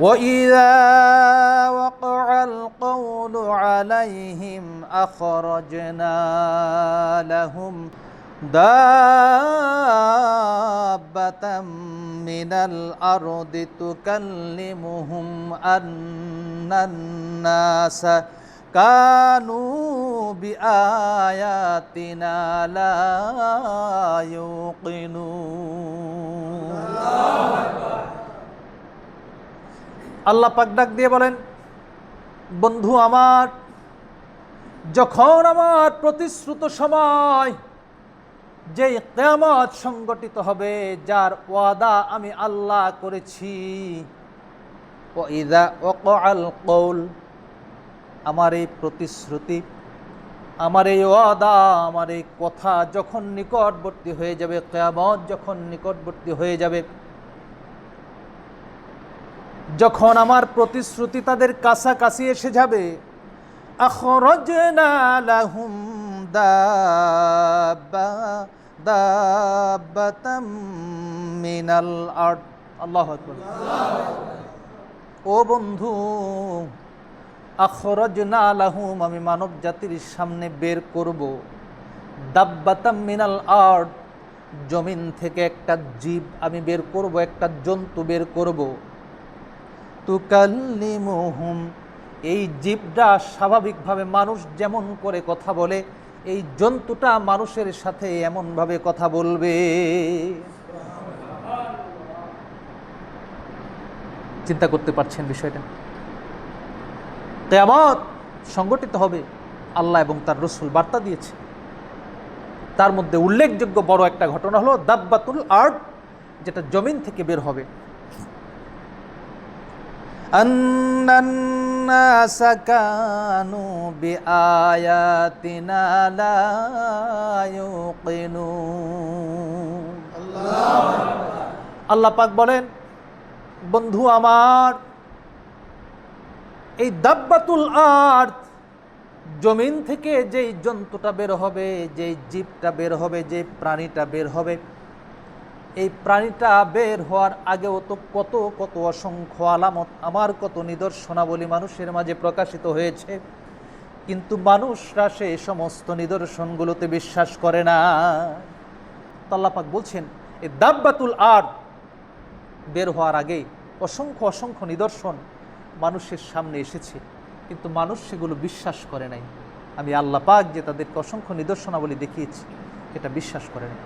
وإذا وقع القول عليهم أخرجنا لهم دابة من الأرض تكلمهم أن الناس كانوا بآياتنا لا يوقنون আল্লাহ পাক ডাক দিয়ে বলেন, বন্ধু আমার, যখন আমার প্রতিশ্রুত সময় যে কেয়ামত সংগঠিত হবে, যার ওয়াদা আমি আল্লাহ করেছি আমার এই প্রতিশ্রুতি, আমার এই ওয়াদা, আমার এই কথা যখন নিকটবর্তী হয়ে যাবে, কেয়ামত যখন নিকটবর্তী হয়ে যাবে যখন আমার প্রতিশ্রুতি তাদের কাছাকাছি এসে যাবে মিনাল আকবার। ও বন্ধু, আখরজনা লাহুম আমি মানব জাতির সামনে বের করব। দাব্বাতাম মিনাল আর্ট জমিন থেকে একটা জীব আমি বের করব, একটা জন্তু বের করব। তুকাল্লিমুহুম। এই জীবটা স্বাভাবিকভাবে মানুষ যেমন করে কথা বলে, এই জন্তুটা মানুষের সাথে এমনভাবে কথা বলবে। চিন্তা করতে পারছেন বিষয়টা? কেয়ামত সংগঠিত হবে আল্লাহ এবং তার রসুল বার্তা দিয়েছে। তার মধ্যে উল্লেখযোগ্য বড় একটা ঘটনা হলো দাব্বাতুল আর্ট যেটা জমিন থেকে বের হবে। أن الناس كانوا بآياتنا لا يوقنون আল্লাহ পাক বলেন বন্ধু আমার এই দাব্বাতুল আর্থ জমিন থেকে যেই জন্তুটা বের হবে যেই জীবটা বের হবে যে প্রাণীটা বের হবে এই প্রাণীটা বের হওয়ার আগেও তো কত কত অসংখ্য আলামত, আমার কত নিদর্শনাবলী মানুষের মাঝে প্রকাশিত হয়েছে। কিন্তু মানুষরা সে সমস্ত নিদর্শনগুলোতে বিশ্বাস করে না। তাল্লাপাক বলছেন এই দাব্বাতুল আর বের হওয়ার আগে অসংখ্য অসংখ্য নিদর্শন মানুষের সামনে এসেছে। কিন্তু মানুষ সেগুলো বিশ্বাস করে নাই। আমি আল্লাপাক যে তাদেরকে অসংখ্য নিদর্শনাবলী দেখিয়েছি এটা বিশ্বাস করে নাই।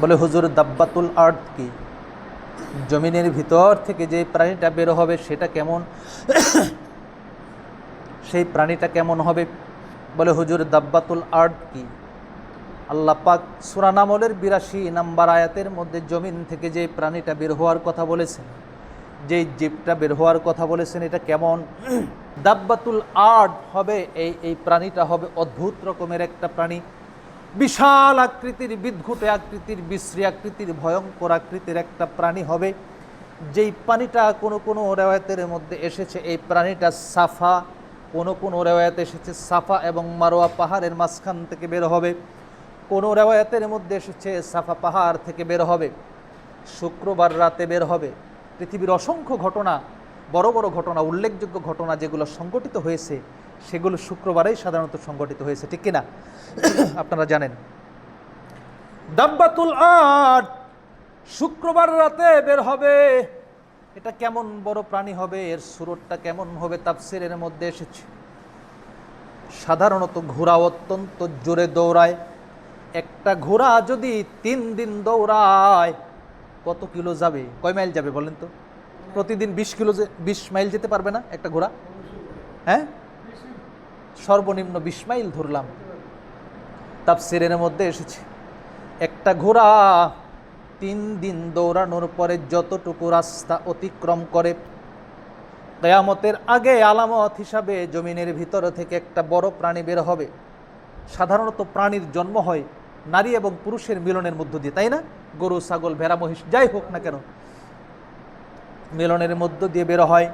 বলে, হুজুর, দাব্বাতুল আর্থ কি? জমিনের ভিতর থেকে যে প্রাণীটা বের হবে, সেটা কেমন? সেই প্রাণীটা কেমন হবে? বলে, হুজুর, দাব্বাতুল আর্থ কি? আল্লাহ পাক সুরানামলের বিরাশি নাম্বার আয়াতের মধ্যে জমিন থেকে যে প্রাণীটা বের হওয়ার কথা বলেছেন, যে জীবটা বের হওয়ার কথা বলেছেন, এটা কেমন? দাব্বাতুল আর্ট হবে, এই এই প্রাণীটা হবে অদ্ভুত রকমের একটা প্রাণী। বিশাল আকৃতির বিদঘুটে আকৃতির, বিশ্রী আকৃতির, ভয়ঙ্কর আকৃতির একটা প্রাণী হবে। যেই প্রাণীটা কোনো কোনো রেওয়ায়তের মধ্যে এসেছে, এই প্রাণীটা সাফা। কোনো কোনো রেওয়ায়ত এসেছে সাফা এবং মারোয়া পাহাড়ের মাঝখান থেকে বের হবে। কোনো রেওয়ায়তের মধ্যে এসেছে সাফা পাহাড় থেকে বের হবে। শুক্রবার রাতে বের হবে। পৃথিবীর অসংখ্য ঘটনা বড় বড় ঘটনা, উল্লেখযোগ্য ঘটনা যেগুলো সংগঠিত হয়েছে, সেগুলো শুক্রবারেই সাধারণত সংগঠিত হয়েছে, ঠিক কিনা? আপনারা জানেন। দাব্বাতুল আট শুক্রবার রাতে বের হবে। এটা কেমন বড় প্রাণী হবে? এর সুরটটা কেমন হবে? তাফসিরের মধ্যে এসেছে। সাধারণত ঘোড়া অত্যন্ত জোরে দৌড়ায়। একটা ঘোড়া যদি তিন দিন দৌড়ায়, কত কিলো যাবে? কয় মাইল যাবে বলেন তো? প্রতিদিন বিশ কিলো যে বিশ মাইল যেতে পারবে না একটা ঘোড়া? হ্যাঁ? সর্বনিম্ন বিশ মাইল ধরলাম। তাফসিরের মধ্যে এসেছে। একটা ঘোড়া তিন দিন দৌড়ানোর পরে যতটুকু রাস্তা অতিক্রম করে, কেয়ামতের আগে আলামত হিসাবে জমিনের ভিতর থেকে একটা বড় প্রাণী বের হবে। সাধারণত প্রাণীর জন্ম হয় নারী এবং পুরুষের মিলনের মধ্য দিয়ে, তাই না? গরু, ছাগল, ভেড়া, মহিষ, যাই হোক না কেন। মিলনের মধ্য দিয়ে বের হয়।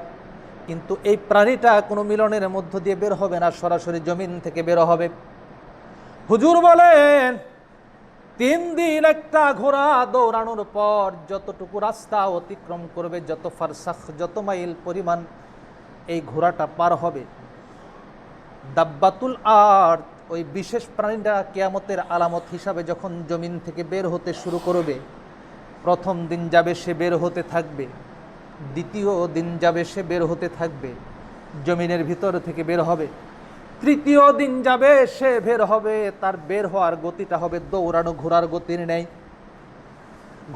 কিন্তু এই প্রাণীটা কোনো মিলনের মধ্য দিয়ে বের হবে না, সরাসরি জমিন থেকে বের হবে। হুজুর বলেন, তিন দিন একটা ঘোড়া দৌড়ানোর পর যতটুকু রাস্তা অতিক্রম করবে, যত ফারসাখ, যত মাইল পরিমাণ এই ঘোড়াটা পার হবে। দাব্বাতুল আর ওই বিশেষ প্রাণীটা কেয়ামতের আলামত হিসাবে যখন জমিন থেকে বের হতে শুরু করবে, প্রথম দিন যাবে সে বের হতে থাকবে। দ্বিতীয় দিন যাবে সে বের হতে থাকবে, জমিনের ভিতর থেকে বের হবে। তৃতীয় দিন যাবে সে বের হবে, তার বের হওয়ার গতিটা হবে দৌড়ানো ঘোড়ার গতির নেই।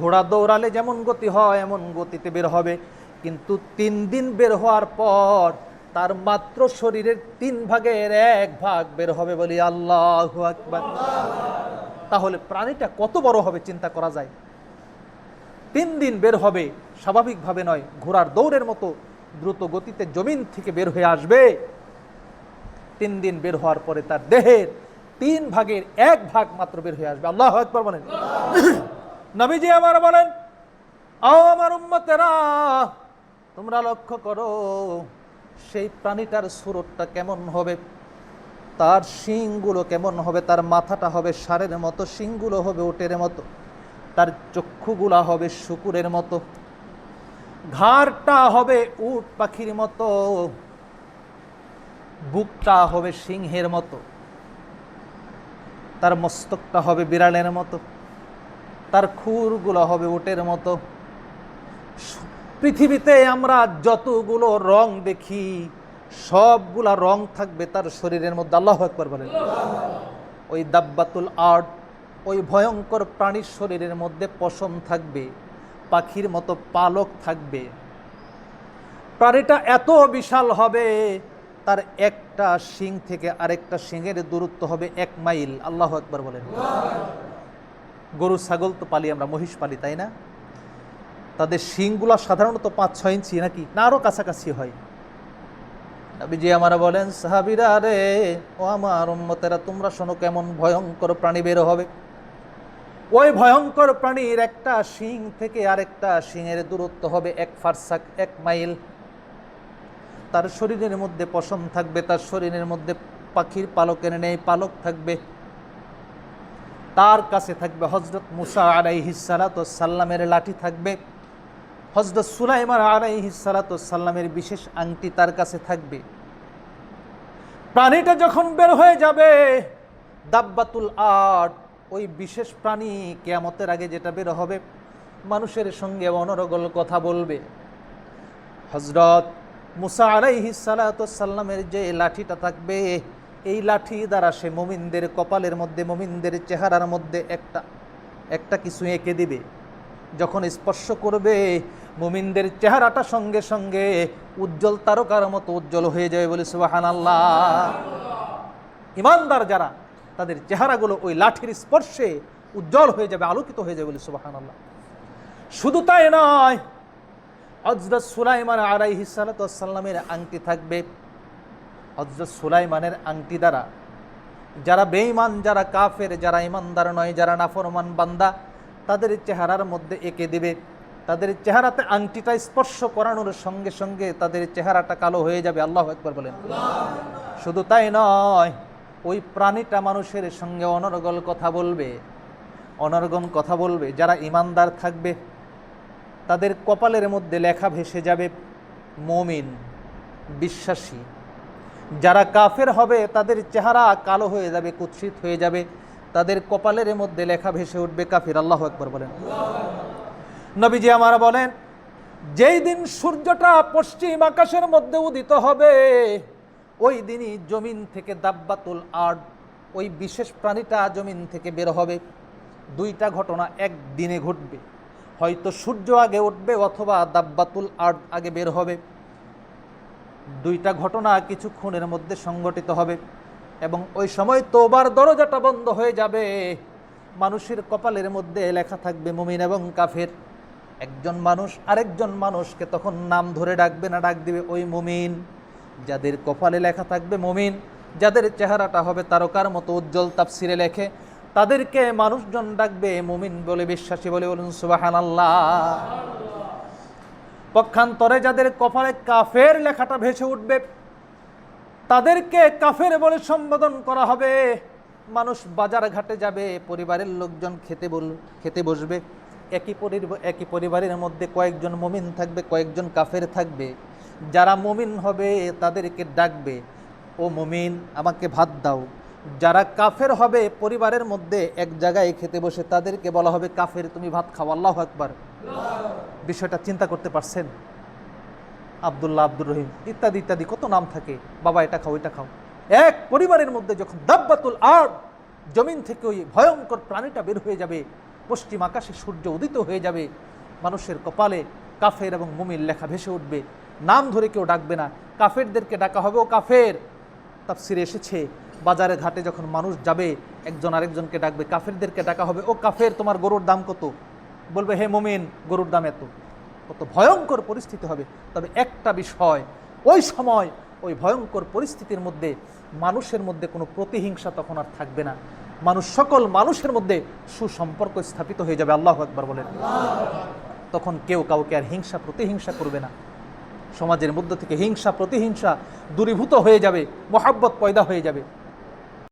ঘোড়া দৌড়ালে যেমন গতি হয়, এমন গতিতে বের হবে। কিন্তু তিন দিন বের হওয়ার পর তার মাত্র শরীরের তিন ভাগের এক ভাগ বের হবে বলি আল্লাহ তাহলে প্রাণীটা কত বড় হবে চিন্তা করা যায়। তিন দিন বের হবে, স্বাভাবিকভাবে নয়, ঘোড়ার দৌড়ের মতো দ্রুত গতিতে জমিন থেকে বের হয়ে আসবে। তিন দিন বের হওয়ার পরে তার দেহের তিন ভাগের এক ভাগ মাত্র বের হয়ে আসবে। আল্লাহ একবার বলেন। নবীজি আমার বলেন আমার উম্মতেরা, তোমরা লক্ষ্য করো, সেই প্রাণীটার সুরতটা কেমন হবে, তার শিংগুলো কেমন হবে, তার মাথাটা হবে সারের মতো, শিংগুলো হবে ওটের মতো। তার চক্ষুগুলা হবে শুকুরের মতো, ঘাড়টা হবে উট পাখির মতো, বুকটা হবে সিংহের মতো, তার মস্তকটা হবে বিড়ালের মতো, তার খুরগুলো হবে উটের মতো। পৃথিবীতে আমরা যতগুলো রং দেখি, সবগুলা রং থাকবে তার শরীরের মধ্যে, আল্লাহ একবার বলেন। ওই দাব্বাতুল আর্ট ওই ভয়ঙ্কর প্রাণীর শরীরের মধ্যে পশম থাকবে, পাখির মতো পালক থাকবে। প্রাণীটা এত বিশাল হবে, তার একটা শিং থেকে আরেকটা শিঙের দূরত্ব হবে এক মাইল। আল্লাহ একবার বলেন। গরু, ছাগল তো পালি আমরা, মহিষ পালি, তাই না? তাদের শিংগুলো সাধারণত পাঁচ ছয় ইঞ্চি নাকি? না আরও কাছাকাছি হয়। নবীজি আমারা বলেন, সাহাবিরা রে, ও আমার তোমরা শোনো কেমন ভয়ঙ্কর প্রাণী বের হবে। ওই ভয়ঙ্কর প্রাণীর একটা শিং থেকে আরেকটা শিংয়ের দূরত্ব হবে এক ফারসাক, এক মাইল। তার শরীরের মধ্যে পশম থাকবে, তার শরীরের মধ্যে পাখির পালকের নেই, পালক থাকবে। তার কাছে থাকবে হজরত মুসা আলাইহিসালাত সাল্লামের লাঠি থাকবে। হজরত সুলাইমান আলাইহিসালাত সাল্লামের বিশেষ আংটি তার কাছে থাকবে। প্রাণীটা যখন বের হয়ে যাবে, দাব্বাতুল আট ওই বিশেষ প্রাণী কেয়ামতের আগে যেটা বের হবে, মানুষের সঙ্গে অনরগল কথা বলবে। হজরত মুসা আলাইহি সাল্লামের যে লাঠিটা থাকবে, এই লাঠি দ্বারা সে মোমিনদের কপালের মধ্যে, মোমিনদের চেহারার মধ্যে একটা একটা কিছু এঁকে দিবে। যখন স্পর্শ করবে, মুমিনদের চেহারাটা সঙ্গে সঙ্গে উজ্জ্বল তারকার মতো উজ্জ্বল হয়ে যাবে বলে সুবাহান আল্লাহ ইমানদার যারা তাদের চেহারাগুলো ওই লাঠির স্পর্শে উজ্জ্বল হয়ে যাবে, আলোকিত হয়ে যাবে বলে সুবাহান আল্লাহ শুধু তাই নয় হজরত সুলাইমান আলাইহি সাল্লামের আংটি থাকবে। হজরত সুলাইমানের আংটি দ্বারা যারা বেঈমান, যারা কাফের, যারা ইমানদার নয়, যারা নাফরমান বান্দা, তাদের চেহারার মধ্যে এঁকে দেবে। তাদের চেহারাতে আংটিটা স্পর্শ করানোর সঙ্গে সঙ্গে তাদের চেহারাটা কালো হয়ে যাবে। আল্লাহ একবার বলেন। শুধু তাই নয় ওই প্রাণীটা মানুষের সঙ্গে অনর্গল কথা বলবে অনর্গল কথা বলবে, যারা ইমানদার থাকবে, তাদের কপালের মধ্যে লেখা ভেসে যাবে, মমিন, বিশ্বাসী। যারা কাফের হবে, তাদের চেহারা কালো হয়ে যাবে, কুৎসিত হয়ে যাবে, তাদের কপালের মধ্যে লেখা ভেসে উঠবে কাফির। আল্লাহ একবার বলেন। নবীজি আমার বলেন, যেই দিন সূর্যটা পশ্চিম আকাশের মধ্যে উদিত হবে ওই দিনই জমিন থেকে দাব্বাতুল আট ওই বিশেষ প্রাণীটা জমিন থেকে বের হবে। দুইটা ঘটনা এক দিনে ঘটবে। হয়তো সূর্য আগে উঠবে অথবা দাব্বাতুল আট আগে বের হবে। দুইটা ঘটনা কিছুক্ষণের মধ্যে সংগঠিত হবে এবং ওই সময় তোবার দরজাটা বন্ধ হয়ে যাবে। মানুষের কপালের মধ্যে লেখা থাকবে মুমিন এবং কাফের। একজন মানুষ আরেকজন মানুষকে তখন নাম ধরে ডাকবে না, ডাক দিবে, ওই মুমিন। যাদের কপালে লেখা থাকবে মমিন, যাদের চেহারাটা হবে তারকার মতো উজ্জ্বল তাপসিরে লেখে, তাদেরকে মানুষজন ডাকবে মুমিন বলে বিশ্বাসী বলে বলুন সুবাহান আল্লাহ পক্ষান্তরে যাদের কপালে কাফের লেখাটা ভেসে উঠবে, তাদেরকে কাফের বলে সম্বোধন করা হবে। মানুষ বাজার ঘাটে যাবে, পরিবারের লোকজন খেতে বল, খেতে বসবে। একই একই পরিবারের মধ্যে কয়েকজন মমিন থাকবে, কয়েকজন কাফের থাকবে। যারা মমিন হবে, তাদেরকে ডাকবে, ও মমিন, আমাকে ভাত দাও। যারা কাফের হবে, পরিবারের মধ্যে এক জায়গায় খেতে বসে, তাদেরকে বলা হবে, কাফের, তুমি ভাত খাও, আল্লাহ একবার বিষয়টা চিন্তা করতে পারছেন? আবদুল্লাহ আব্দুর রহিম, ইত্যাদি ইত্যাদি, কত নাম থাকে? বাবা, এটা খাও এটা খাও। এক পরিবারের মধ্যে যখন দাব্বাতুল আর জমিন থেকে ওই ভয়ঙ্কর প্রাণীটা বের হয়ে যাবে, পশ্চিম আকাশে সূর্য উদিত হয়ে যাবে, মানুষের কপালে কাফের এবং মুমির লেখা ভেসে উঠবে। নাম ধরে কেউ ডাকবে না। কাফেরদেরকে ডাকা হবে, ও কাফের। তাফসিরে এসেছে। বাজারে ঘাটে যখন মানুষ যাবে, একজন আরেকজনকে ডাকবে, কাফেরদেরকে ডাকা হবে, ও কাফের, তোমার গরুর দাম কত? বলবে, হে মুমিন, গরুর দাম এত। কত ভয়ঙ্কর পরিস্থিতি হবে। তবে একটা বিষয়, ওই সময় ওই ভয়ঙ্কর পরিস্থিতির মধ্যে মানুষের মধ্যে কোনো প্রতিহিংসা তখন আর থাকবে না। মানুষ, সকল মানুষের মধ্যে সুসম্পর্ক স্থাপিত হয়ে যাবে। আল্লাহ একবার বলেন। তখন কেউ কাউকে আর হিংসা, প্রতিহিংসা করবে না। সমাজের মধ্য থেকে হিংসা প্রতিহিংসা দূরীভূত হয়ে যাবে মহাব্বত পয়দা হয়ে যাবে।